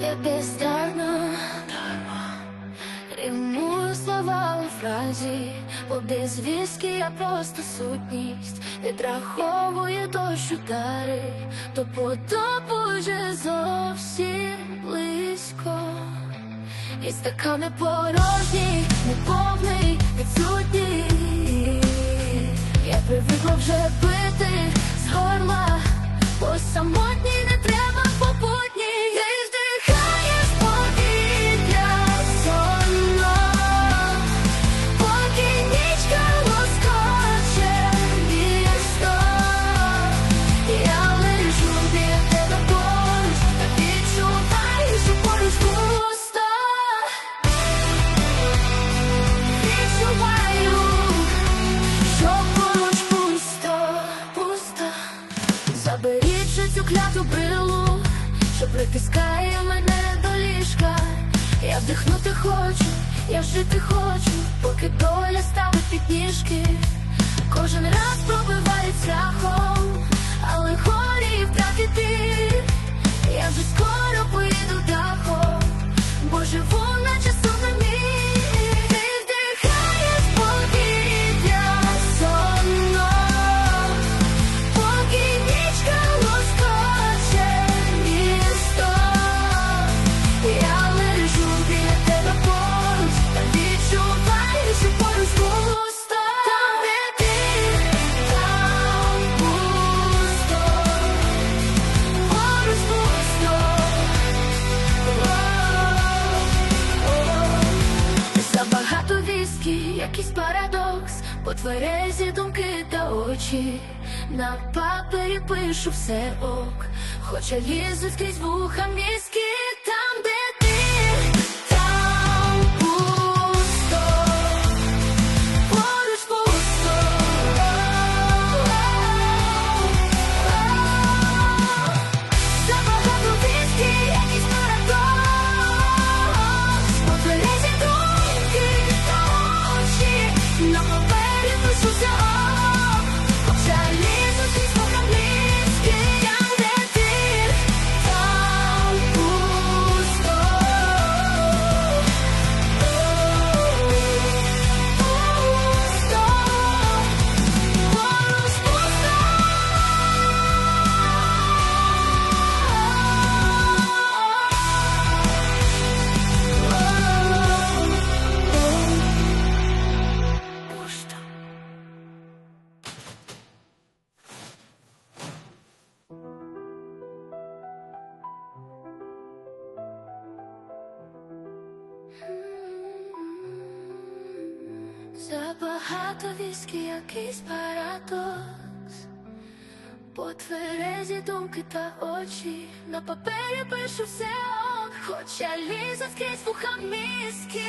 я бездарна Римую слова у фразі, бо без віскі я просто сутність. Відраховую дощ удари, то потопу вже зовсім близько. І стакани порожні, неповний, відсутній. Я привикла вже пити цю кляту брилу, що притискає мене до ліжка. Я вдихнути хочу, я жити хочу, поки доля ставить підніжки. Кожен раз пробивається страхом, якийсь парадокс, по тверезі думки та очі. На папері пишу все ок, хоча лізуть крізь вуха мізки Забагато віскі, якийсь парадокс. По тверезі думки та очі. На папері пишу все ок Хоча ліза скрізь вуха мізки